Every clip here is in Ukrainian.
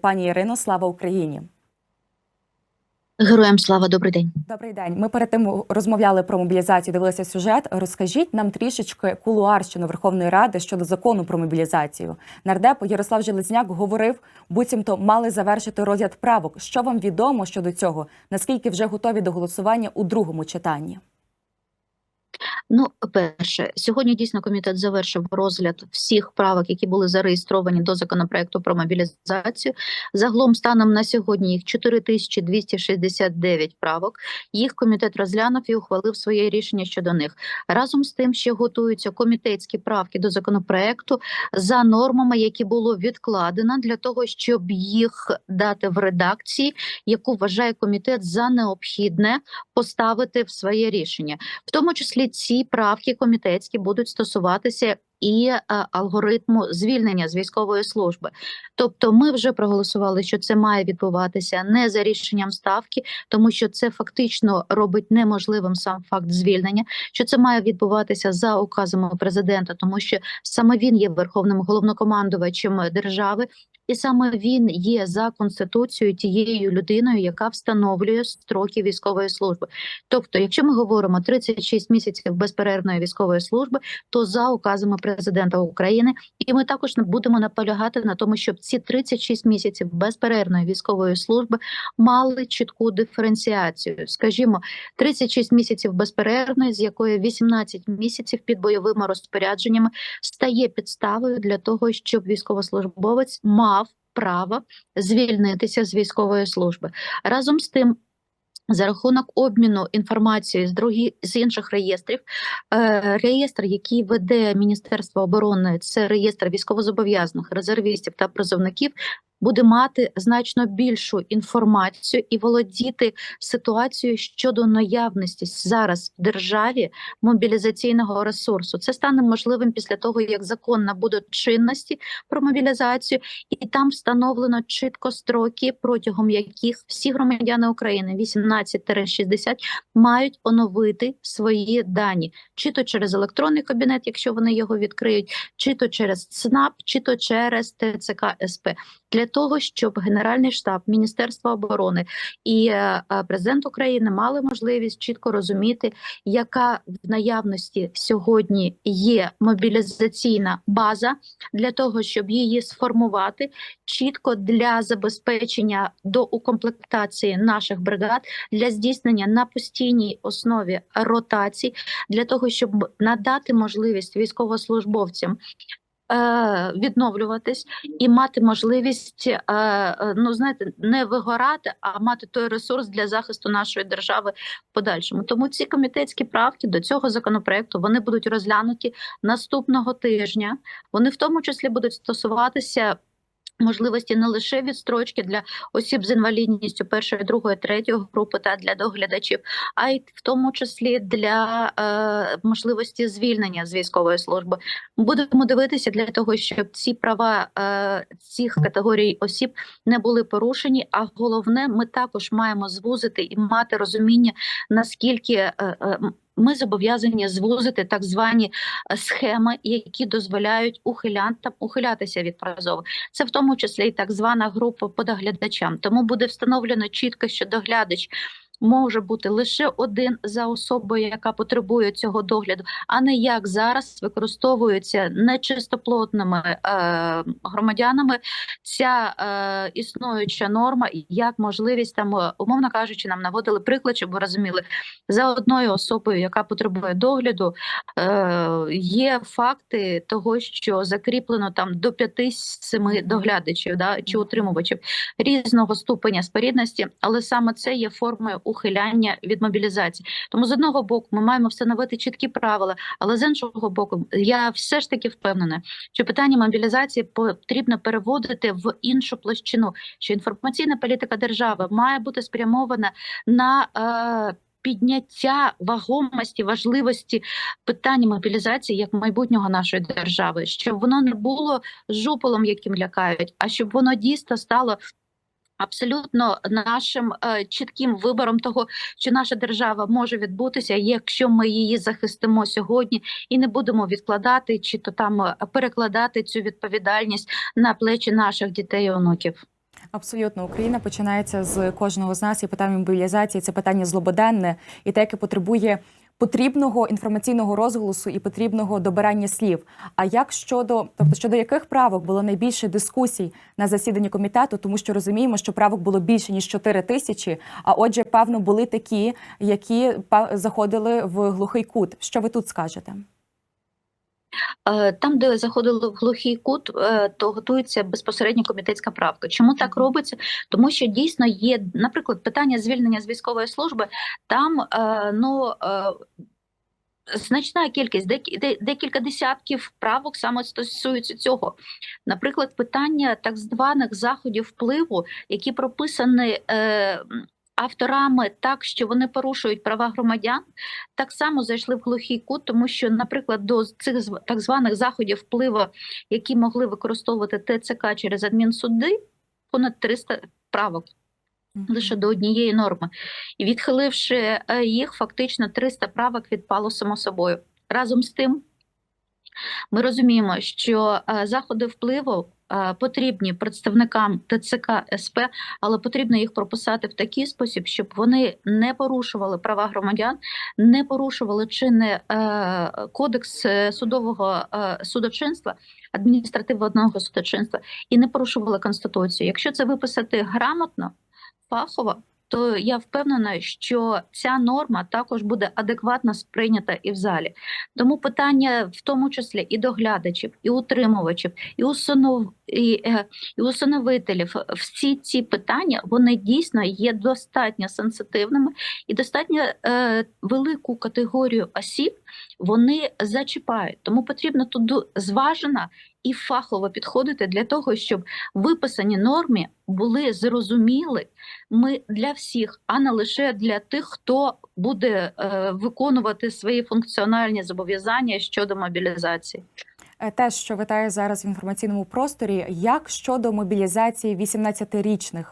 Пані Ірино, слава Україні! Героям слава, добрий день. Добрий день. Ми перед тим розмовляли про мобілізацію. Дивилися сюжет. Розкажіть нам трішечки кулуарщину Верховної Ради щодо закону про мобілізацію. Нардеп Ярослав Железняк говорив, буцімто мали завершити розгляд правок. Що вам відомо щодо цього? Наскільки вже готові до голосування у другому читанні? Ну, перше, сьогодні дійсно комітет завершив розгляд всіх правок, які були зареєстровані до законопроекту про мобілізацію. Загалом станом на сьогодні їх 4269 правок. Їх комітет розглянув і ухвалив своє рішення щодо них. Разом з тим, ще готуються комітетські правки до законопроекту за нормами, які було відкладено для того, щоб їх дати в редакції, яку вважає комітет за необхідне поставити в своє рішення, в тому числі ці правки комітетські будуть стосуватися і е, алгоритму звільнення з військової служби. Тобто, ми вже проголосували, що це має відбуватися не за рішенням ставки, тому що це фактично робить неможливим сам факт звільнення. Що це має відбуватися за указами президента, тому що саме він є верховним головнокомандувачем держави. І саме він є за конституцією тією людиною, яка встановлює строки військової служби. Тобто, якщо ми говоримо 36 місяців безперервної військової служби, то за указами президента України, і ми також будемо наполягати на тому, щоб ці 36 місяців безперервної військової служби мали чітку диференціацію. Скажімо, 36 місяців безперервної, з якої 18 місяців під бойовими розпорядженнями стає підставою для того, щоб військовослужбовець мав право звільнитися з військової служби разом з тим. За рахунок обміну інформації з другі з інших реєстрів, е, реєстр, який веде Міністерство оборони, це реєстр військовозобов'язаних резервістів та призовників, буде мати значно більшу інформацію і володіти ситуацією щодо наявності зараз в державі мобілізаційного ресурсу. Це стане можливим після того, як закон набуде чинності про мобілізацію, і там встановлено чітко строки, протягом яких всі громадяни України 18-60 мають оновити свої дані, чи то через електронний кабінет, якщо вони його відкриють, чи то через ЦНАП, чи то через ТЦК СП для того, щоб Генеральний штаб Міністерства оборони і е, президент України мали можливість чітко розуміти, яка в наявності сьогодні є мобілізаційна база для того, щоб її сформувати чітко для забезпечення до укомплектації наших бригад для здійснення на постійній основі ротацій, для того, щоб надати можливість військовослужбовцям е, відновлюватись і мати можливість, е, е, ну знаєте, не вигорати, а мати той ресурс для захисту нашої держави в подальшому. Тому ці комітетські правки до цього законопроекту вони будуть розглянуті наступного тижня. Вони в тому числі будуть стосуватися. Можливості не лише відстрочки для осіб з інвалідністю першої, другої, третьої групи та для доглядачів, а й в тому числі для е, можливості звільнення з військової служби. Будемо дивитися для того, щоб ці права е, цих категорій осіб не були порушені. А головне, ми також маємо звузити і мати розуміння, наскільки е, е, ми зобов'язані звузити так звані е, схеми, які дозволяють ухилянтам ухилятися від прозови. Це в тому числі і так звана група по доглядачам. Тому буде встановлено чітко, що доглядач. Може бути лише один за особою, яка потребує цього догляду, а не як зараз використовується нечистоплотними е, громадянами ця е, існуюча норма, як можливість там, е, умовно кажучи, нам наводили приклад, щоб ви розуміли, за одною особою, яка потребує догляду, е, є факти того, що закріплено там до 5-7 доглядачів да, чи утримувачів різного ступеня спорідності, але саме це є формою ухиляння від мобілізації. Тому з одного боку ми маємо встановити чіткі правила, але з іншого боку, я все ж таки впевнена, що питання мобілізації потрібно переводити в іншу площину, що інформаційна політика держави має бути спрямована на е, Підняття вагомості, важливості питання мобілізації як майбутнього нашої держави, щоб воно не було жуполом, яким лякають, а щоб воно дійсно стало абсолютно нашим е, чітким вибором того, що наша держава може відбутися, якщо ми її захистимо сьогодні і не будемо відкладати чи то там е, перекладати цю відповідальність на плечі наших дітей і онуків. Абсолютно, Україна починається з кожного з нас і питання мобілізації. Це питання злободенне і те, яке потребує потрібного інформаційного розголосу і потрібного добирання слів. А як щодо, тобто щодо яких правок було найбільше дискусій на засіданні комітету, тому що розуміємо, що правок було більше ніж 4 тисячі. А отже, певно, були такі, які заходили в глухий кут. Що ви тут скажете? Е, Там, де заходили в глухий кут, е, то готується безпосередньо комітетська правка. Чому так робиться? Тому що дійсно є, наприклад, питання звільнення з військової служби. Там е, ну значна кількість, декілька десятків правок саме стосуються цього. Наприклад, питання так званих заходів впливу, які прописані. Е, Авторами так, що вони порушують права громадян, так само зайшли в глухий кут, тому що, наприклад, до цих так званих заходів впливу, які могли використовувати ТЦК через адмінсуди, понад 300 правок лише до однієї норми. І відхиливши е, їх, фактично 300 правок відпало само собою. Разом з тим, ми розуміємо, що е, заходи впливу потрібні представникам ТЦК СП, але потрібно їх прописати в такий спосіб, щоб вони не порушували права громадян, не порушували чинне е, кодекс е, судового е, судочинства, адміністративного судочинства і не порушували конституцію. Якщо це виписати грамотно, фахово, то я впевнена, що ця норма також буде адекватно сприйнята і в залі. Тому питання, в тому числі і доглядачів, і утримувачів, і усунов і, е, і усиновителів, всі ці питання вони дійсно є достатньо сенситивними і достатньо е, велику категорію осіб вони зачіпають. Тому потрібно тут зважено і фахово підходити для того, щоб виписані норми були зрозуміли ми для всіх, а не лише для тих, хто буде е, виконувати свої функціональні зобов'язання щодо мобілізації. Е, Те, що витає зараз в інформаційному просторі, як щодо мобілізації 18-річних?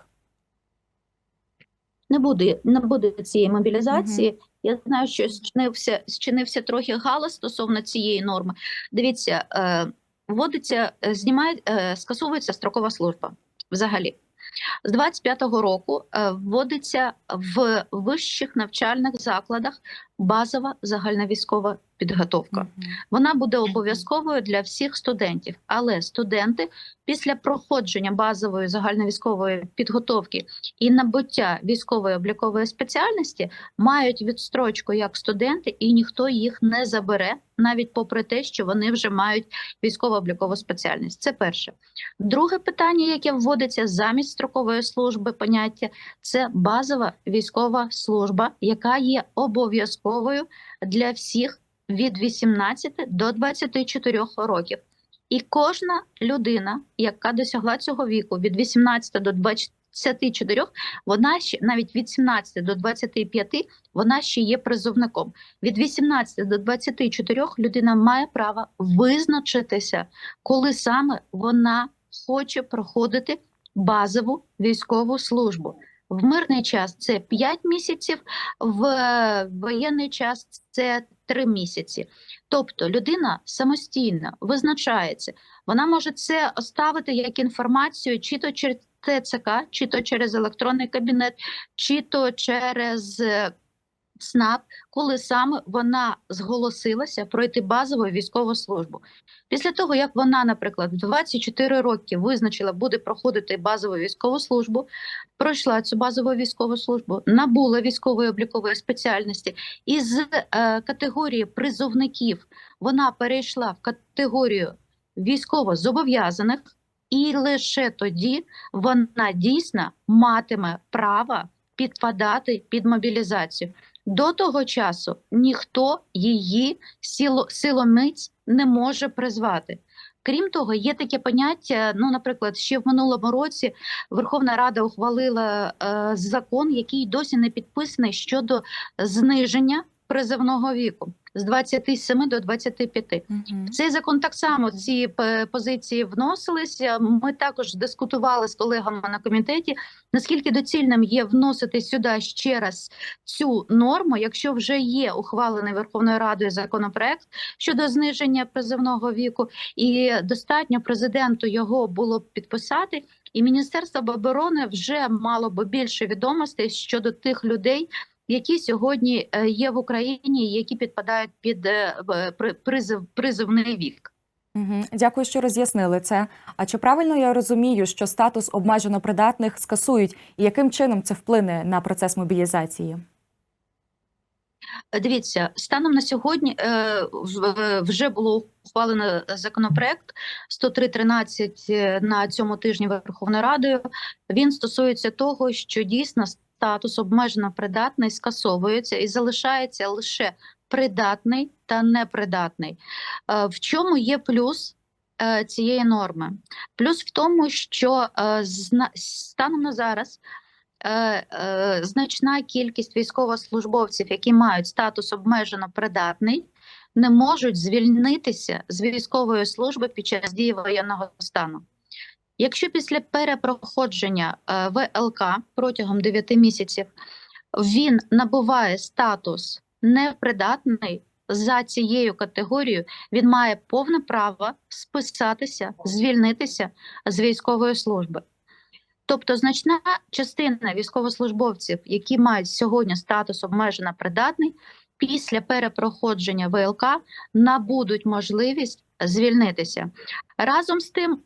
Не буде не буде цієї мобілізації. Я знаю, що зчинився зчинився трохи галас стосовно цієї норми. Дивіться, е, вводиться, е, знімає, скасовується строкова служба взагалі. З 25-го року вводиться в вищих навчальних закладах базова загальновійськова підготовка. Вона буде обов'язковою для всіх студентів, але студенти після проходження базової загальновійськової підготовки і набуття військової облікової спеціальності мають відстрочку як студенти, і ніхто їх не забере, навіть попри те, що вони вже мають військово-облікову спеціальність. Це перше. Друге питання, яке вводиться замість строкової служби, поняття це базова військова служба, яка є обов'язковою для всіх від 18 до 24 років. І кожна людина, яка досягла цього віку від 18 до 24, вона ще навіть від 17 до 25, вона ще є призовником. Від 18 до 24 людина має право визначитися, коли саме вона хоче проходити базову військову службу. В мирний час це 5 місяців, в е, воєнний час це 3 місяці. Тобто людина самостійно визначається. Вона може це оставити як інформацію, чи то через ТЦК, чи то через електронний кабінет, чи то через е, СНАП, коли саме вона зголосилася пройти базову військову службу. Після того, як вона, наприклад, в 24 роки визначила, буде проходити базову військову службу, пройшла цю базову військову службу, набула військової облікової спеціальності, і з е, категорії призовників вона перейшла в категорію військово зобов'язаних, і лише тоді вона дійсно матиме право підпадати під мобілізацію. До того часу ніхто її сило, силомиць не може призвати. Крім того, є таке поняття. Ну, наприклад, ще в минулому році Верховна Рада ухвалила е, закон, який досі не підписаний щодо зниження призовного віку з 27 до 25. В цей закон так само ці позиції вносилися. Ми також дискутували з колегами на комітеті. Наскільки доцільним є вносити сюди ще раз цю норму, якщо вже є ухвалений Верховною Радою законопроект щодо зниження призовного віку, і достатньо президенту його було б підписати. і Міністерство оборони вже мало би більше відомостей щодо тих людей, які сьогодні е, є в Україні, які підпадають під е, призив призивний вік. Угу. Дякую, що роз'яснили це. А чи правильно я розумію, що статус обмежено придатних скасують, і яким чином це вплине на процес мобілізації? Е, Дивіться, станом на сьогодні е, вже було ухвалено законопроект 103.13 е, на цьому тижні Верховною Радою. Він стосується того, що дійсно статус обмежено придатний скасовується і залишається лише придатний та непридатний. Е, В чому є плюс? е, Цієї норми плюс в тому, що е, станом на зараз значна кількість військовослужбовців, які мають статус обмежено придатний, не можуть звільнитися з військової служби під час дії воєнного стану. Якщо після перепроходження е, ВЛК протягом 9 місяців він набуває статус непридатний за цією категорією, він має повне право списатися, звільнитися з військової служби. Тобто значна частина військовослужбовців, які мають сьогодні статус обмежено придатний, після перепроходження ВЛК набудуть можливість звільнитися. Разом з тим,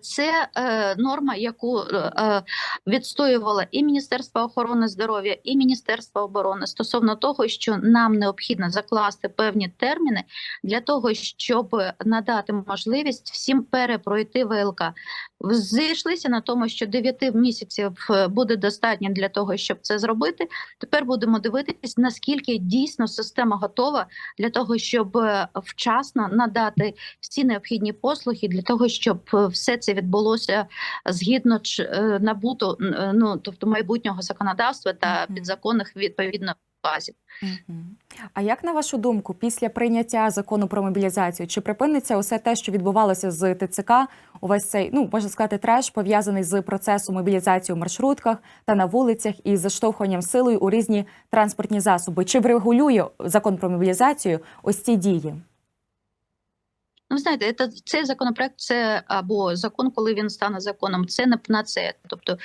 це е, норма, яку е, е, відстоювала і Міністерство охорони здоров'я, і Міністерство оборони стосовно того, що нам необхідно закласти певні терміни для того, щоб надати можливість всім перепройти ВЛК. Зійшлися на тому, що 9 місяців е, буде достатньо для того, щоб це зробити. Тепер будемо дивитись, наскільки дійсно система готова для того, щоб е, вчасно надати всі необхідні послуги для того, щоб е, все це відбулося згідно ч- набуту ну тобто майбутнього законодавства та підзаконних відповідно базів. А як на вашу думку, після прийняття закону про мобілізацію, чи припиниться усе те, що відбувалося з ТЦК, увесь цей, ну можна сказати, треш пов'язаний з процесом мобілізації у маршрутках та на вулицях і заштовхуванням силою у різні транспортні засоби? Чи врегулює закон про мобілізацію ось ці дії? Ну, знаєте, це, цей законопроект це або закон, коли він стане законом, це не на це. Тобто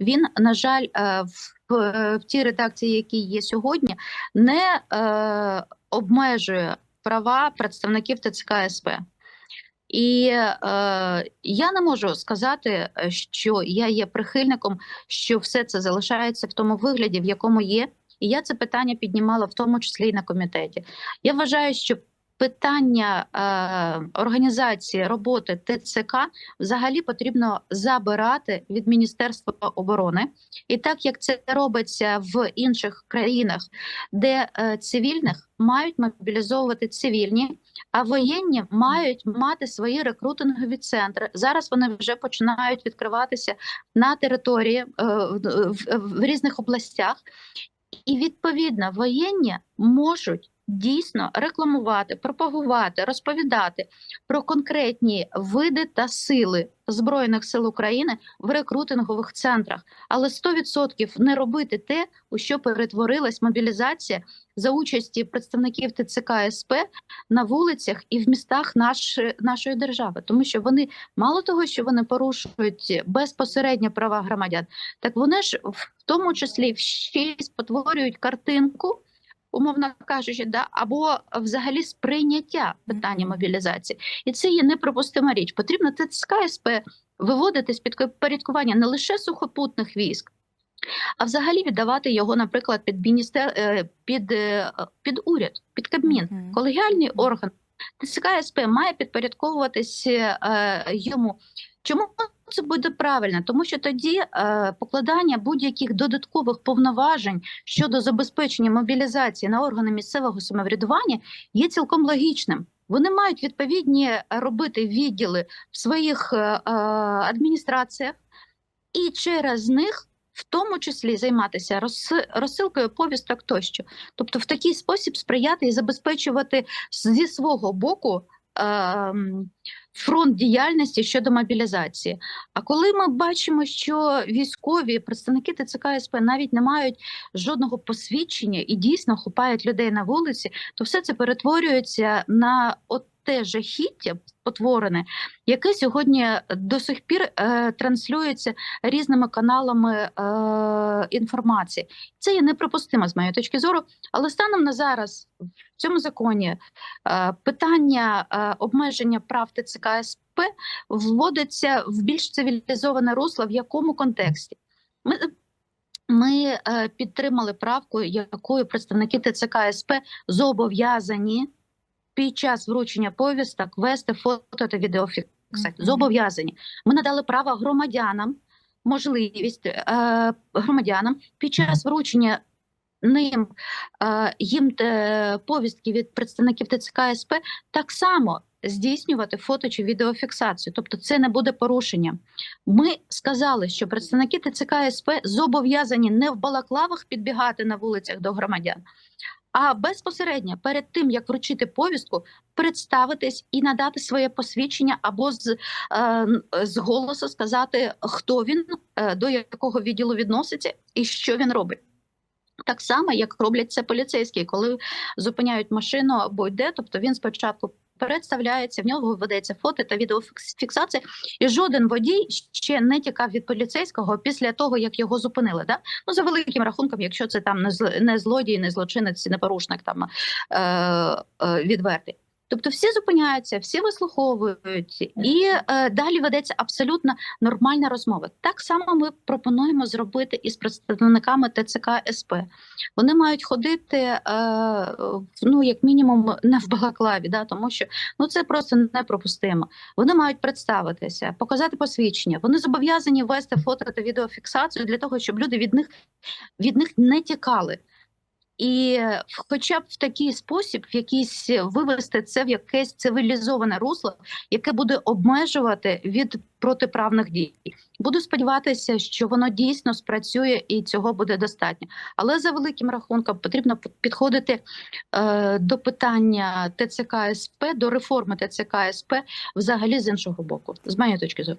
він, на жаль, е, в, в тій редакції, які є сьогодні, не е, обмежує права представників ТЦК СП. І е, я не можу сказати, е, що я є прихильником, що все це залишається в тому вигляді, в якому є. І я це питання піднімала в тому числі і на комітеті. Я вважаю, що питання е, організації роботи ТЦК взагалі потрібно забирати від Міністерства оборони. І так як це робиться в інших країнах, де е, цивільних мають мобілізовувати цивільні, а воєнні мають мати свої рекрутингові центри. Зараз вони вже починають відкриватися на території е, в, в, в різних областях. І відповідно воєнні можуть дійсно рекламувати, пропагувати, розповідати про конкретні види та сили збройних сил України в рекрутингових центрах, але 100% не робити те, у що перетворилась мобілізація за участі представників ТЦК СП на вулицях і в містах нашої, нашої держави, тому що вони мало того, що вони порушують безпосередньо права громадян, так вони ж в тому числі ще й спотворюють картинку. Умовно кажучи, да або взагалі сприйняття питання мобілізації, і це є неприпустима річ. Потрібно ТЦК СП виводити з під порядкування не лише сухопутних військ, а взагалі віддавати його, наприклад, під міністер е, під, е, під уряд, під Кабмін, колегіальний орган. ТЦК СП має підпорядковуватись е, йому. Чому це буде правильно? Тому що тоді е, покладання будь-яких додаткових повноважень щодо забезпечення мобілізації на органи місцевого самоврядування є цілком логічним. Вони мають відповідні робити відділи в своїх е, е, адміністраціях, і через них в тому числі займатися розси- розсилкою повісток тощо. Тобто, в такий спосіб сприяти і забезпечувати зі свого боку. ем, Фронт діяльності щодо мобілізації. А коли ми бачимо, що військові представники ТЦК СП навіть не мають жодного посвідчення і дійсно хопають людей на вулиці, то все це перетворюється на от те жахіття потворене, яке сьогодні до сих пір е, транслюється різними каналами е, інформації. Це є неприпустимо з моєї точки зору. Але станом на зараз в цьому законі е, питання е, обмеження прав ТЦК СП вводиться в більш цивілізоване русло. В якому контексті? Ми ми е, підтримали правку, якою представники ТЦК СП зобов'язані під час вручення повісток вести фото та відеофіксацію. Зобов'язані. Ми надали право громадянам, можливість е, громадянам під час вручення ним е, їм е, повістки від представників ТЦК СП так само здійснювати фото чи відеофіксацію. Тобто це не буде порушенням. Ми сказали, що представники ТЦК СП зобов'язані не в балаклавах підбігати на вулицях до громадян, а безпосередньо перед тим як вручити повістку, представитись і надати своє посвідчення або з, е, з голосу сказати, хто він, е, до якого відділу відноситься і що він робить. Так само, як роблять це поліцейські, коли зупиняють машину або йде, тобто він спочатку представляється, в нього ведеться фото та відеофіксація, і жоден водій ще не тікав від поліцейського після того, як його зупинили. Да? Ну за великим рахунком, якщо це там не зл- не злодій, не злочинець, не порушник там е, е, відвертий. Тобто всі зупиняються, всі вислуховують, і е, далі ведеться абсолютно нормальна розмова. Так само ми пропонуємо зробити із представниками ТЦК СП. Вони мають ходити е, ну як мінімум не в балаклаві, да, тому що ну це просто непропустимо. Вони мають представитися, показати посвідчення. Вони зобов'язані вести фото та відеофіксацію для того, щоб люди від них від них не тікали. І е, хоча б в такий спосіб, в якийсь вивести це в якесь цивілізоване русло, яке буде обмежувати від протиправних дій. Буду сподіватися, що воно дійсно спрацює і цього буде достатньо. Але за великим рахунком потрібно підходити е, до питання ТЦК СП, до реформи ТЦК СП взагалі з іншого боку, з моєї точки зору.